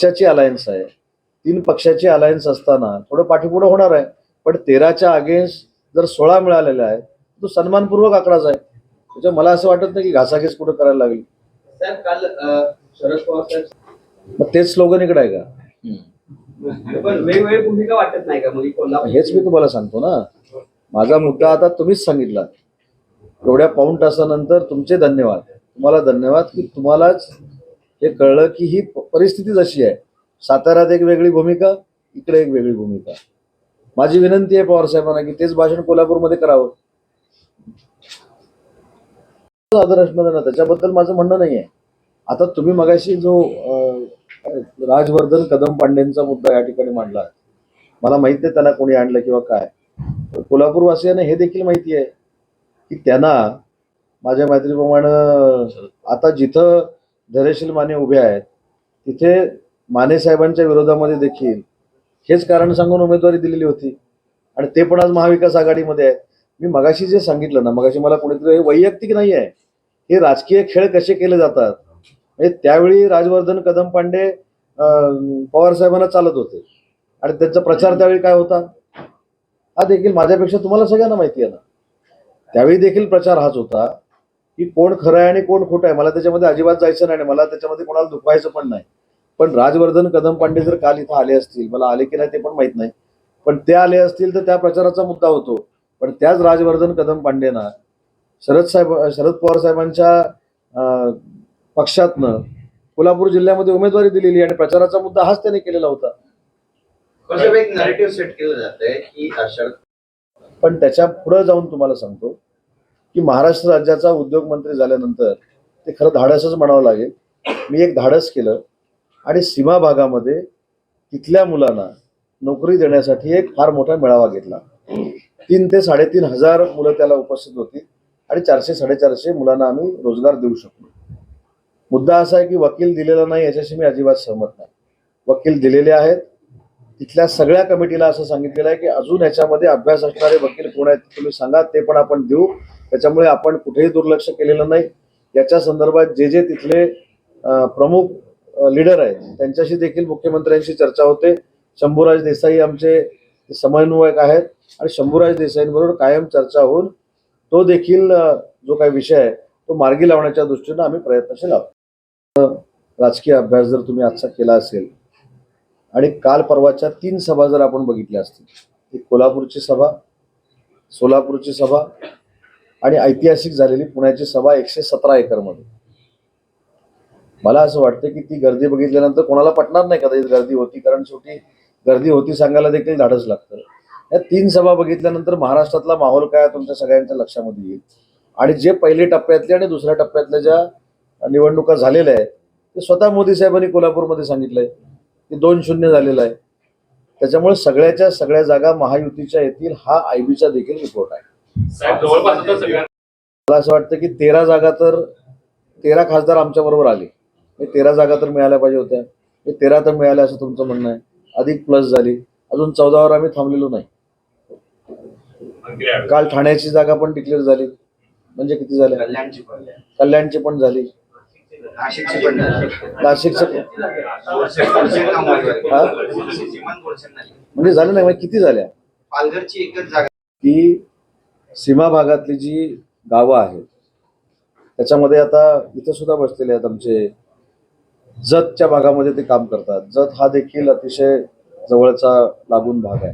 पक्षाची अलायन्स आहे. तीन पक्षाची अलायन्स असताना थोडं पाठीपुढं होणार आहे. पण तेराच्या अगेन्स्ट जर सोळा मिळालेला आहे तो सन्मानपूर्वक आकडाच आहे. त्याच्या मला असं वाटत नाही की घासाघीस कुठं करायला लागली. काल शरद पवार साहेब मग तेच स्लोगन इकडे आहे का? पण वेगवेगळी भूमिका वाटत नाही का कोल्हापूर हेच मी तुम्हाला सांगतो ना. माझा मुद्दा आता तुम्हीच सांगितला एवढ्या पाऊण तासानंतर तुमचे धन्यवाद. तुम्हाला धन्यवाद की तुम्हालाच हे कळलं की ही परिस्थितीच अशी आहे. साताऱ्यात एक वेगळी भूमिका इकडे एक वेगळी भूमिका. माझी विनंती आहे पवार साहेबांना की तेच भाषण कोल्हापूरमध्ये करावं. आदर असणार त्याच्याबद्दल माझं म्हणणं नाही आहे आता तुम्ही मगाशी जो राजवर्धन कदम पांडेंचा मुद्दा या ठिकाणी मांडला. मला माहीत नाही त्यांना कोणी आणलं किंवा काय. कोल्हापूरवासियांना हे देखील माहिती आहे की त्यांना माझ्या मैत्रीप्रमाणे आता जिथं धैर्यशील माने उभे आहेत. तिथे माने साहेबांच्या विरोधामध्ये देखील हेच कारण सांगून उमेदवारी दिलेली होती. आणि ते पण आज महाविकास आघाडीमध्ये आहे मी मगाशी जे सांगितलं ना मगाशी मला कोणीतरी हे वैयक्तिक नाही आहे. हे राजकीय खेळ कसे केले जातात? म्हणजे त्यावेळी राजवर्धन कदम पांडे पवार साहेबांना चालत होते. आणि त्यांचा प्रचार त्यावेळी काय होता? हा देखील माझ्यापेक्षा तुम्हाला सगळ्यांना माहिती आहे ना. त्यावेळी देखील प्रचार हाच होता. की कोण खरं आहे आणि कोण खोटं आहे. मला त्याच्यामध्ये अजिबात जायचं नाही आणि मला त्याच्यामध्ये कोणाला दुखवायचं पण नाही. पण राजवर्धन कदम पांडे जर काल इथं आले असतील मला आले की नाही ते पण माहीत नाही. पण ते आले असतील तर त्या प्रचाराचा मुद्दा होतो. पण त्याच राजवर्धन कदम पांडेना शरद साहेब शरद पवार साहेबांच्या पक्षातनं कोल्हापूर जिल्ह्यामध्ये उमेदवारी दिलेली आणि प्रचाराचा मुद्दा हाच त्याने केलेला होता. कसं एक नरेटिव्ह सेट केलं जातंय की पण त्याच्या पुढे जाऊन तुम्हाला सांगतो की महाराष्ट्र राज्याचा उद्योग मंत्री झाल्यानंतर ते खरं धाडसच म्हणावं लागेल. मी एक धाडस केलं आणि सीमा भागामध्ये तिथल्या मुलांना नोकरी देण्यासाठी एक फार मोठा मेळावा घेतला. तीन ते साडेतीन हजार मुलं त्याला उपस्थित होती आणि चारशे साडेचारशे मुलांना आम्ही रोजगार देऊ शकलो. मुद्दा असा आहे की वकील दिलेला नाही याच्याशी मी अजिबात सहमत नाही. वकील दिलेले आहेत. तिथल्या सगळ्या कमिटीला असं सांगितलेलं आहे की अजून याच्यामध्ये अभ्यास असणारे वकील कोण आहेत तुम्ही सांगा ते पण आपण देऊ. त्याच्यामुळे आपण कुठेही दुर्लक्ष केलेलं नाही. याच्या संदर्भात जे जे तिथले प्रमुख लीडर आहेत त्यांच्याशी देखील मुख्यमंत्र्यांशी चर्चा होते. शंभूराज देसाई आमचे समन्वयक आहेत आणि शंभूराज देसाईंबरोबर कायम चर्चा होऊन तो देखील जो काही विषय आहे तो मार्गी लावण्याच्या दृष्टीनं आम्ही प्रयत्नशील आहोत. राजकीय अभ्यास जर तुम्ही आजचा केला असेल आणि काल परवाच्या तीन सभा जर आपण बघितल्या असतील एक कोल्हापूरची सभा सोलापूरची सभा आणि ऐतिहासिक झालेली पुण्याची सभा एकशे सतरा एकरमध्ये मला असं वाटतं की ती गर्दी बघितल्यानंतर कोणाला पटणार नाही कदाचित गर्दी होती कारण शेवटी गर्दी होती सांगायला देखील धाडस लागतं. या तीन सभा बघितल्यानंतर महाराष्ट्रातला माहोल काय तुमच्या सगळ्यांच्या लक्षामध्ये येईल? आणि जे पहिल्या टप्प्यातले आणि दुसऱ्या टप्प्यातल्या ज्या निवडणुका झालेल्या आहेत ते स्वतः मोदी साहेबांनी कोल्हापूरमध्ये सांगितलंय. की दोन शून्य झालेलं आहे. त्याच्यामुळे सगळ्याच्या सगळ्या जागा महायुतीच्या येतील हा आयबीचा देखील रिपोर्ट आहे. मला असं वाटतं की तेरा जागा तर तेरा खासदार आमच्या बरोबर आले. हे तेरा जागा तर मिळाल्या पाहिजे होत्या. हे तेरा तर मिळाल्या असं तुमचं म्हणणं आहे. अधिक प्लस झाली. अजून चौदावर आम्ही थांबलेलो नाही. काल ठाण्याची जागा पण डिक्लेअर झाली. म्हणजे किती झाल्या? कल्याणची पण. झाली. नाशिकची. म्हणजे झालं नाही. म्हणजे किती झाल्या? पालघरची एकच जागा की सीमा भागातली जी गावं आहेत त्याच्यामध्ये आता इथं सुद्धा बसलेले आहेत आमचे. जतच्या भागामध्ये ते काम करतात. जत हा देखील अतिशय जवळचा लागून भाग आहे.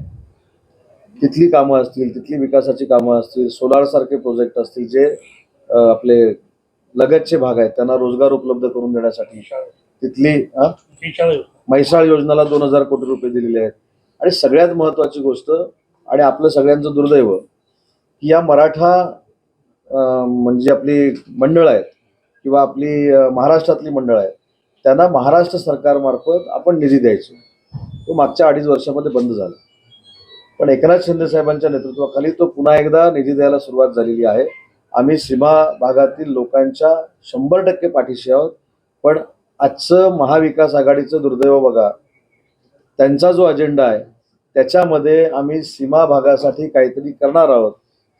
तिथली कामं असतील तिथली विकासाची कामं असतील सोलार सारखे प्रोजेक्ट असतील जे आपले लगतचे भाग आहेत त्यांना रोजगार उपलब्ध करून देण्यासाठी तिथली म्हैसाळ योजनेला दोन हजार कोटी रुपये दिलेले आहेत. आणि सगळ्यात महत्वाची गोष्ट आणि आपलं सगळ्यांचं दुर्दैव की या मराठा म्हणजे आपली मंडळ आहेत किंवा आपली महाराष्ट्रातली मंडळ आहेत त्यांना महाराष्ट्र सरकारमार्फत आपण निधी द्यायचो. तो मागच्या अडीच वर्षामध्ये बंद झाला. पण एकनाथ शिंदे साहेबांच्या नेतृत्वाखाली तो पुन्हा एकदा निधी द्यायला सुरुवात झालेली आहे. आम्ही सीमा भागातील लोकांच्या शंभर टक्के पाठीशी आहोत. पण आजचं महाविकास आघाडीचं दुर्दैव बघा त्यांचा जो अजेंडा आहे त्याच्यामध्ये आम्ही सीमा भागासाठी काहीतरी करणार आहोत.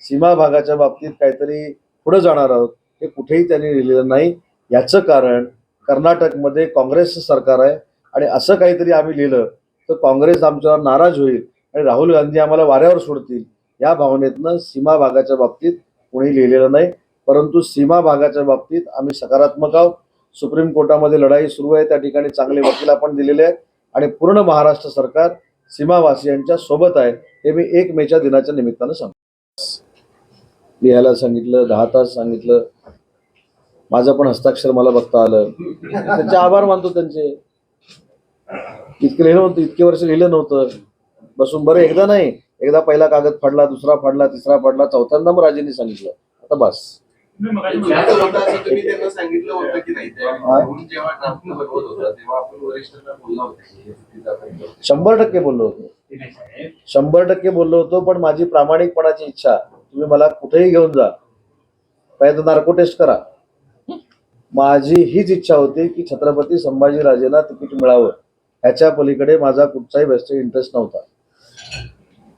सीमा भागाच्या बाबतीत काहीतरी पुढे जाणार आहोत हे कुठेही त्यांनी लिहिलेलं नाही. याचं कारण कर्नाटकमध्ये काँग्रेसचं सरकार आहे आणि असं काहीतरी आम्ही लिहिलं तर काँग्रेस आमच्यावर नाराज होईल आणि राहुल गांधी आम्हाला वाऱ्यावर सोडतील. या भावनेतनं सीमा भागाच्या बाबतीत कोणी लिहिलेलं नाही परंतु सीमा भागाच्या बाबतीत आम्ही सकारात्मक आहोत. सुप्रीम कोर्टामध्ये लढाई सुरू आहे त्या ठिकाणी चांगले वकील आपण दिलेले आहेत आणि पूर्ण महाराष्ट्र सरकार सीमावासियांच्या सोबत आहे हे मी एक मेच्या दिनाच्या निमित्तानं सांगतो. लिहायला सांगितलं दहा तास सांगितलं. माझं पण हस्ताक्षर मला बघता आलं. त्यांचे आभार मानतो त्यांचे. इतकं लिहिलं नव्हतं इतके वर्ष लिहिलं नव्हतं. बसून बरं एकदा नाही. एकदा पहिला कागद फाडला दुसरा फाडला तिसरा फाडला चौथ्यांदा मग राजेंनी सांगितलं. आता बस. त्याचं होतं असं तुम्ही त्यांना सांगितलं होतं की नाही ते. म्हणून जेव्हा ड्राफ्ट बनवत होता तेव्हा आपण वरिष्ठांना बोलला होता की चुकीचं आहे. शंभर टक्के बोललो होतो. शंभर टक्के बोललो होतो पण माझी प्रामाणिकपणाची इच्छा. तुम्ही मला कुठेही घेऊन जा. पहिल्यांदा नार्को टेस्ट करा. माझी हीच इच्छा होती की छत्रपती संभाजीराजेला तिकीट मिळावं. ह्याच्या पलीकडे माझा कुठचाही व्यस्त इंटरेस्ट नव्हता.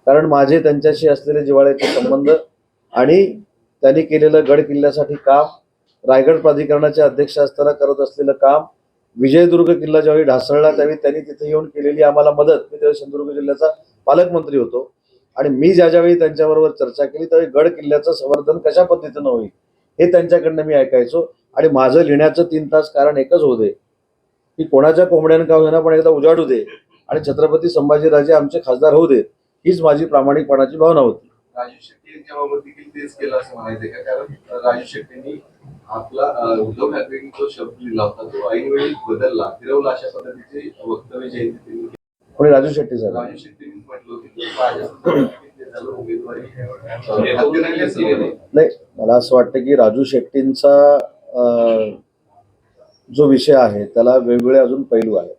कारण माझे त्यांच्याशी असलेले जिव्हाळ्याचे संबंध आणि त्यांनी केलेलं गड किल्ल्यासाठी काम रायगड प्राधिकरणाचे अध्यक्ष असताना करत असलेलं काम विजयदुर्ग किल्ला ज्यावेळी ढासळला त्यावेळी त्यांनी तिथे येऊन केलेली आम्हाला मदत. मी त्यावेळी सिंधुदुर्ग जिल्ह्याचा पालकमंत्री होतो. आणि मी ज्या ज्यावेळी त्यांच्याबरोबर चर्चा केली त्यावेळी गड किल्ल्याचं संवर्धन कशा पद्धतीनं होईल हे त्यांच्याकडनं मी ऐकायचो. आणि माझं लिहिण्याचं तीन तास कारण एकच होते की कोणाच्या कोंबड्यानं का होईना पण एकदा उजाडू दे. आणि छत्रपती संभाजीराजे आमचे खासदार होऊ दे हीच माझी प्रामाणिकपणाची भावना होती. राजू शेट्टी यांच्या बाबत देखील तेच केलं असं म्हणायचं का? कारण राजू शेट्टींनी आपला उद्धव ठाकरेंनी जो शब्द लिहिला होता तो ऐनवेळी बदलला फिरवला अशा पद्धतीचे वक्तव्य जयंती कोणी राजू शेट्टी झालं. असं नाही. मला असं वाटतं की राजू शेट्टींचा जो विषय आहे त्याला वेगवेगळे अजून पैलू आहेत.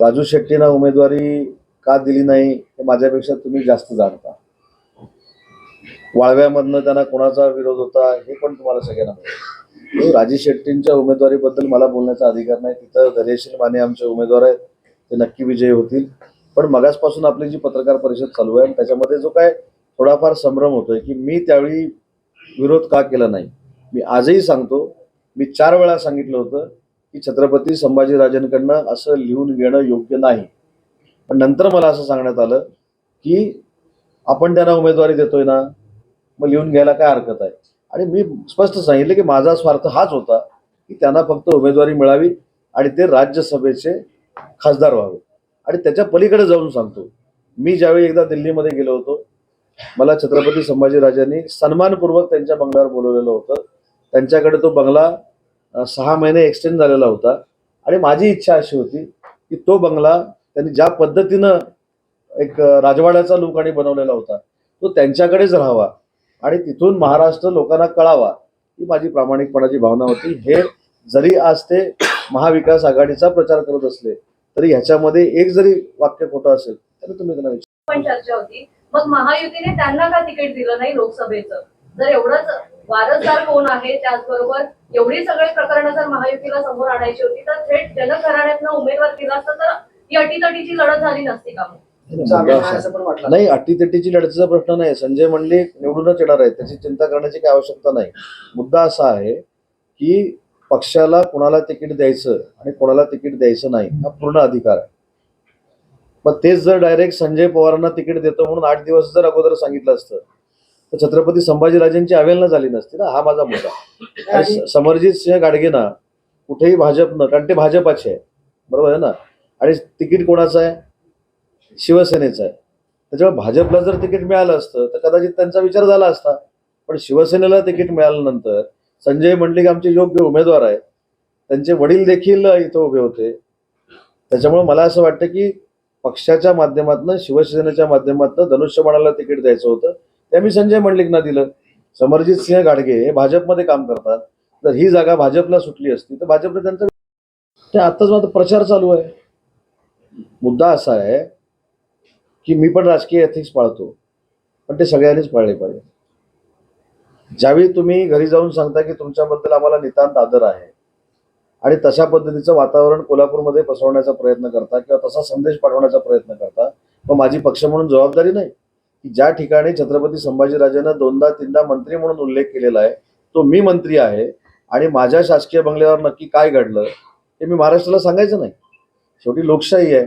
राजू शेट्टींना उमेदवारी का दिली नाही हे माझ्यापेक्षा तुम्ही जास्त जाणता. वाळव्यामधनं त्यांना कोणाचा विरोध होता हे पण तुम्हाला सगळ्यांना माहिती आहे. राजू शेट्टींच्या उमेदवारीबद्दल मला बोलण्याचा अधिकार नाही. तिथं धैर्यशील माने आमचे उमेदवार आहेत. ते नक्की विजयी होतील. पण मगासपासून आपली जी पत्रकार परिषद चालू आहे आणि त्याच्यामध्ये जो काय थोडाफार संभ्रम होतोय की मी त्यावेळी विरोध का केला नाही? मी आजही सांगतो मी चार वेळा सांगितलं होतं की छत्रपती संभाजीराजांकडनं असं लिहून घेणं योग्य नाही. पण नंतर मला असं सांगण्यात आलं की आपण त्यांना उमेदवारी देतोय ना मग लिहून घ्यायला काय हरकत आहे? आणि मी स्पष्ट सांगितलं की माझा स्वार्थ हाच होता की त्यांना फक्त उमेदवारी मिळावी आणि ते राज्यसभेचे खासदार व्हावे. आणि त्याच्या पलीकडे जाऊन सांगतो. मी ज्यावेळी एकदा दिल्लीमध्ये गेलो होतो मला छत्रपती संभाजीराजांनी सन्मानपूर्वक त्यांच्या बंगल्यावर बोलवलेलं होतं. त्यांच्याकडे तो बंगला सहा महिने एक्सटेंड झालेला होता. आणि माझी इच्छा अशी होती की तो बंगला त्यांनी ज्या पद्धतीनं एक राजवाड्याचा लुक आणि बनवलेला होता तो त्यांच्याकडेच राहावा. आणि तिथून महाराष्ट्र लोकांना कळावा ही माझी प्रामाणिकपणाची भावना होती. हे जरी आज ते महाविकास आघाडीचा प्रचार करत असले तरी ह्याच्यामध्ये एक जरी वाक्य खोटं असेल तर तुम्ही त्यांना विचारा. पण चर्चा होती. मग महायुतीने त्यांना का तिकीट दिलं नाही लोकसभेचं? जर एवढंच वारसदार कोण आहे त्याचबरोबर एवढी सगळी प्रकरणं जर महायुतीला समोर आणायची होती तर थेट जनघराण्यातनं उमेदवार दिला असता तर ही अटीतटीची लढत झाली नसती का नाही अटीतटीची लढतीचा प्रश्न नाही. संजय मंडलिक निवडूनच येणार आहे त्याची चिंता करण्याची काही आवश्यकता नाही. मुद्दा असा आहे की पक्षाला कोणाला तिकीट द्यायचं आणि कोणाला तिकीट द्यायचं नाही हा पूर्ण अधिकार आहे. मग तेच जर डायरेक्ट संजय पवारांना तिकीट देतो म्हणून आठ दिवस जर अगोदर सांगितलं असतं तर छत्रपती संभाजीराजेंची अवेलना झाली नसती ना हा माझा मुद्दा. आणि समरजित सिंह गाडगेंना कुठेही भाजपनं कारण ते भाजपाचे आहे बरोबर आहे ना? आणि तिकीट कोणाचं आहे? शिवसेनेचं आहे. त्याच्यामुळे भाजपला जर तिकीट मिळालं असतं तर कदाचित त्यांचा विचार झाला असता पण शिवसेनेला तिकीट मिळाल्यानंतर संजय मंडलिक आमचे योग्य उमेदवार आहेत. त्यांचे वडील देखील इथं उभे होते. त्याच्यामुळे मला असं वाटतं की पक्षाच्या माध्यमातून शिवसेनेच्या माध्यमातून धनुष्यबाणाला तिकीट द्यायचं होतं. ते आम्ही संजय मंडलिकना दिलं. समरजित सिंह गाडगे हे भाजपमध्ये काम करतात. तर ही जागा भाजपला सुटली असती तर भाजपने त्यांचा ते आत्ताच माझा प्रचार चालू आहे. मुद्दा असा आहे की मी पण राजकीय एथिक्स पाळतो. पण ते सगळ्यांनीच पाळले पाहिजे. ज्यावेळी तुम्ही घरी जाऊन सांगता की तुमच्याबद्दल आम्हाला नितांत आदर आहे आणि तशा पद्धतीचं वातावरण कोल्हापूरमध्ये पसरवण्याचा प्रयत्न करता किंवा तसा संदेश पाठवण्याचा प्रयत्न करता मग माझी पक्ष म्हणून जबाबदारी नाही. की ज्या ठिकाणी छत्रपती संभाजीराजेनं दोनदा तीनदा मंत्री म्हणून उल्लेख केलेला आहे तो मी मंत्री आहे आणि माझ्या शासकीय बंगल्यावर नक्की काय घडलं हे मी महाराष्ट्राला सांगायचं नाही. शेवटी लोकशाही आहे.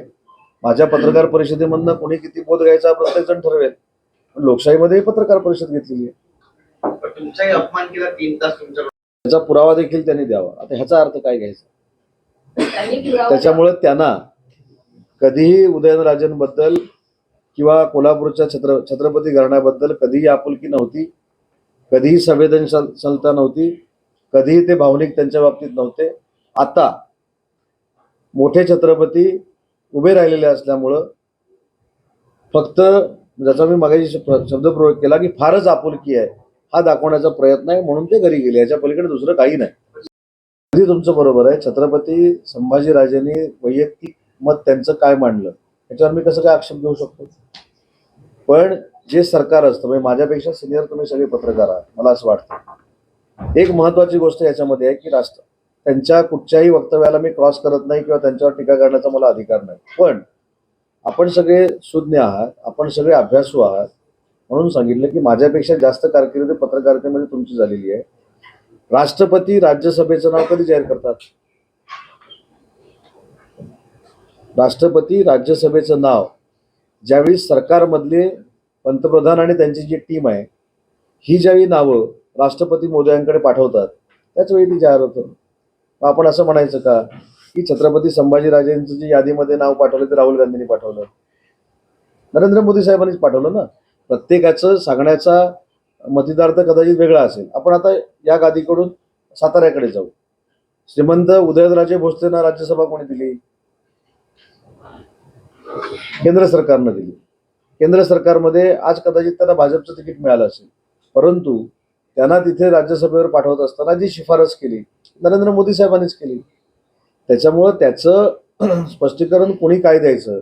माझ्या पत्रकार परिषदेमधनं कोणी किती बोध घ्यायचा प्रत्येक जण ठरवेल. पण लोकशाहीमध्ये पत्रकार परिषद घेतलेली आहे. तुमचाही अपमान केला तीन तास तुमच्या त्याचा पुरावा देखील त्यांनी द्यावा. आता ह्याचा अर्थ काय घ्यायचा? त्यांनी पुरावा त्याच्यामुळं त्यांना कधीही उदयनराजेंबद्दल किंवा कोल्हापूरच्या छत्र छत्रपती घराण्याबद्दल कधीही आपुलकी नव्हती कधीही संवेदनशीलता नव्हती कधीही ते भावनिक त्यांच्या बाबतीत नव्हते. आता मोठे छत्रपती उभे राहिलेले असल्यामुळं फक्त ज्याचा मी मागाशी शब्द- शब्दप्रयोग केला की फारच आपुलकी आहे. हा दाखवण्याचा प्रयत्न आहे म्हणून ते घरी गेले. याच्या पलीकडे दुसरं काही नाही. अगदी तुमचं बरोबर आहे. छत्रपती संभाजीराजेंनी वैयक्तिक मत त्यांचं काय मांडलं? याच्यावर मी कसं काय आक्षेप घेऊ शकतो? पण जे सरकार असतं म्हणजे माझ्यापेक्षा सिनियर तुम्ही सगळे पत्रकार आहात मला असं वाटतं. एक महत्वाची गोष्ट याच्यामध्ये आहे की राष्ट्र त्यांच्या कुठच्याही वक्तव्याला मी क्रॉस करत नाही किंवा त्यांच्यावर टीका करण्याचा मला अधिकार नाही. पण आपण सगळे सुज्ञ आहात आपण सगळे अभ्यासू आहात म्हणून सांगितलं की माझ्यापेक्षा जास्त कारकिर्द पत्रकारितेमध्ये तुमची झालेली आहे. राष्ट्रपती राज्यसभेचं नाव कधी जाहीर करतात? राष्ट्रपती राज्यसभेचं नाव ज्यावेळी सरकारमधले पंतप्रधान आणि त्यांची जी टीम आहे ही ज्यावेळी नावं राष्ट्रपती मोदयांकडे पाठवतात त्याचवेळी ती जाहीर होतं. आपण असं म्हणायचं का की छत्रपती संभाजीराजेंचं जे यादीमध्ये नाव पाठवलं ते राहुल गांधींनी पाठवलं? नरेंद्र मोदी साहेबांनीच पाठवलं ना? प्रत्येकाचं सांगण्याचा मतिदार्थ कदाचित वेगळा असेल. आपण आता या गादीकडून साताऱ्याकडे जाऊ. श्रीमंत उदयनराजे भोसलेंना राज्यसभा कोणी दिली? केंद्र सरकारनं दिली. केंद्र सरकारमध्ये आज कदाचित त्यांना भाजपचं तिकीट मिळालं असेल. परंतु त्यांना तिथे राज्यसभेवर पाठवत असताना जी शिफारस केली नरेंद्र मोदी साहेबांनीच केली. त्याच्यामुळं त्याचं स्पष्टीकरण कोणी काय द्यायचं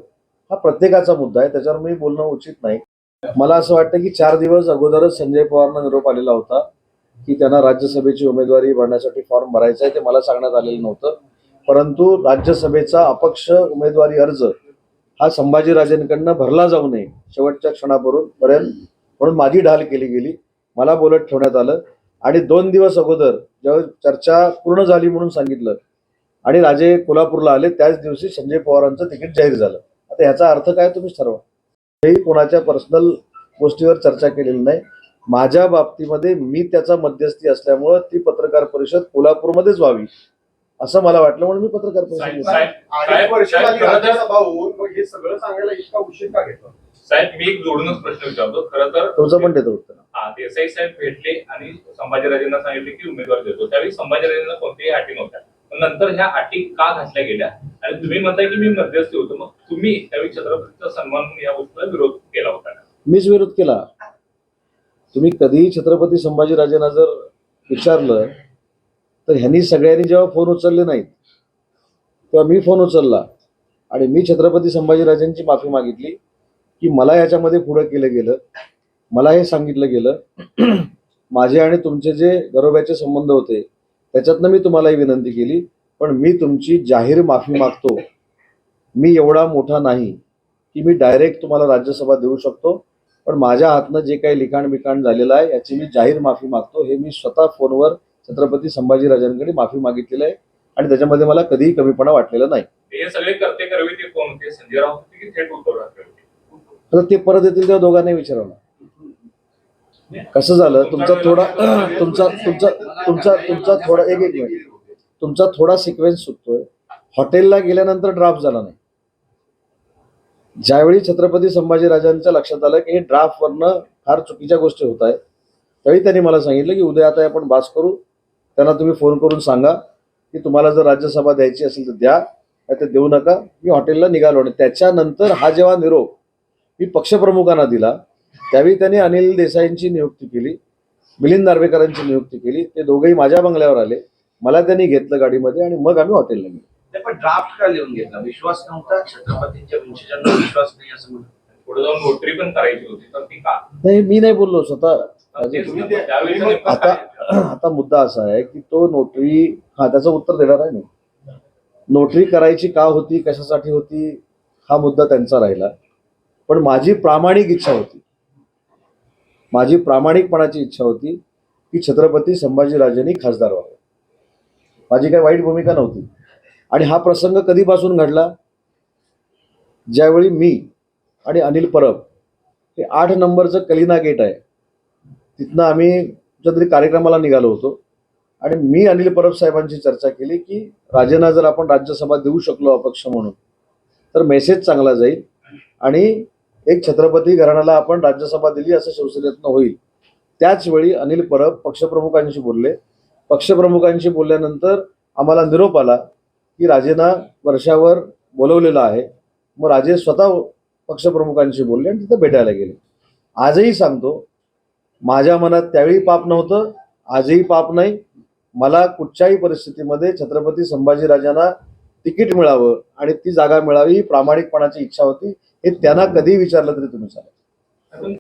हा प्रत्येकाचा मुद्दा आहे. त्याच्यावर मी बोलणं उचित नाही. मला असं वाटतं की चार दिवस अगोदरच संजय पवारांना निरोप आलेला होता की त्यांना राज्यसभेची उमेदवारी भरण्यासाठी फॉर्म भरायचा आहे ते मला सांगण्यात आलेलं नव्हतं. परंतु राज्यसभेचा अपक्ष उमेदवारी अर्ज हा संभाजीराजेंकडनं भरला जाऊ नये शेवटच्या क्षणापर्यंत पर्यंत म्हणून माझी ढाल केली गेली. मला बोलत ठेवण्यात आलं आणि दोन दिवस अगोदर ज्यावेळी चर्चा पूर्ण झाली म्हणून सांगितलं आणि राजे कोल्हापूरला आले त्याच दिवशी संजय पवारांचं तिकीट जाहीर झालं. आता ह्याचा अर्थ काय तुम्हीच ठरवा. हेही कोणाच्या पर्सनल गोष्टीवर चर्चा केलेली नाही. माझ्या बाबतीमध्ये मी त्याचा मध्यस्थी असल्यामुळं ती पत्रकार परिषद कोल्हापूरमध्येच व्हावी असं मला वाटलं. म्हणून मी पत्रकार परिषद साहेब हे मी एक जोडूनच प्रश्न विचारतो. खरं तर तुमचं पण देतो उत्तर. हा देसाई साहेब भेटले आणि संभाजीराजेंना सांगितले की उमेदवार देतो. त्यावेळी संभाजीराजेंना कोणत्याही अटी नव्हत्या. पण नंतर ह्या अटी का घातल्या गेल्या? तुम्ही म्हणताय की मी मध्यस्थी होतो. मग तुम्ही त्यावेळी छत्रपतीचा सन्मान म्हणून या गोष्टीला विरोध केला होता मीच विरोध केला. तुम्ही कधीही छत्रपती संभाजीराजेंना जर विचारलं तर ह्यांनी सगळ्यांनी जेव्हा फोन उचलले नाहीत तेव्हा मी फोन उचलला. आणि मी छत्रपती संभाजीराजेंची माफी मागितली की मला याच्यामध्ये पुढं केलं गेलं मला हे सांगितलं गेलं. माझे आणि तुमचे जे गरोब्याचे संबंध होते त्याच्यातनं मी तुम्हाला ही विनंती केली पण मी तुमची जाहीर माफी मागतो. मी एवढा मोठा नाही की मी डायरेक्ट तुम्हाला राज्यसभा देऊ शकतो. पण माझ्या हातनं जे काही लिखाण बिखाण झालेलं आहे याची मी जाहीर माफी मागतो. हे मी स्वतः फोनवर छत्रपती संभाजीराजांकडे माफी मागितलेलं आहे आणि त्याच्यामध्ये मला कधीही कमीपणा वाटलेला नाही. ते परत येतील तेव्हा दोघांनाही विचारवलं कसं झालं? तुमचा थोडा तुमचा तुमचा तुमचा तुमचा थोडा एक एक मिनिट. तुमचा थोडा सिक्वेन्स सुटतोय. हॉटेलला गेल्यानंतर ड्राफ्ट झाला नाही. ज्यावेळी छत्रपती संभाजीराजांच्या लक्षात आलं की हे ड्राफ्टवरनं फार चुकीच्या गोष्टी होत आहेत त्यावेळी त्यांनी मला सांगितलं की उद्या आता आपण बास करू. त्यांना तुम्ही फोन करून सांगा की तुम्हाला जर राज्यसभा द्यायची असेल तर द्या नाही तर देऊ नका. मी हॉटेलला निघालो आणि त्याच्यानंतर हा जेव्हा निरोप मी पक्षप्रमुखांना दिला त्यावेळी त्यांनी अनिल देसाईंची नियुक्ती केली मिलिंद नार्वेकरांची नियुक्ती केली. ते दोघेही माझ्या बंगल्यावर आले. मला त्यांनी घेतलं गाडीमध्ये आणि मग आम्ही हॉटेलला गेलो. नाही, पण ड्राफ्ट का लिहून घेतला? विश्वास नव्हता? छत्रपतींच्या वंशजांना विश्वास नाही असं म्हणत पुढे जाऊन नोटरी पण करायची होती तर ती का? नाही मी नाही बोललो स्वतः तुम्ही ते- त्यावेळी आता? आता मुद्दा असा आहे की तो नोटरी हा त्याचं उत्तर देणार आहे मी. नोटरी करायची का होती कशासाठी होती हा मुद्दा त्यांचा राहिला. पण माझी प्रामाणिक इच्छा होती. माझी प्रामाणिकपणाची इच्छा होती की छत्रपती संभाजीराजेंनी खासदार व्हावे. माझी काही वाईट भूमिका नव्हती. आणि हा प्रसंग कधीपासून घडला? ज्यावेळी मी आणि अनिल परब हे आठ नंबरचं कलिना गेट आहे. तिथनं आम्ही कुठच्या तरी कार्यक्रमाला निघालो होतो. आणि मी अनिल परब साहेबांची चर्चा केली की राजेंना जर आपण राज्यसभा देऊ शकलो अपक्ष म्हणून तर मेसेज चांगला जाईल आणि एक छत्रपती घराण्याला आपण राज्यसभा दिली असं शिवसेनेतनं होईल. त्याचवेळी अनिल परब पक्षप्रमुखांशी बोलले. पक्षप्रमुखांशी बोलल्यानंतर आम्हाला निरोप आला की राजेंना वर्षावर बोलवलेलं आहे. मग राजे स्वतः पक्षप्रमुखांशी बोलले आणि तिथं भेटायला गेले. आजही सांगतो माझ्या मनात त्यावेळी पाप नव्हतं आजही पाप नाही. मला कुठच्याही परिस्थितीमध्ये छत्रपती संभाजीराजांना तिकीट मिळावं आणि ती जागा मिळावी ही प्रामाणिकपणाची इच्छा होती हे त्यांना कधी विचारलं तरी तुम्ही सांगा.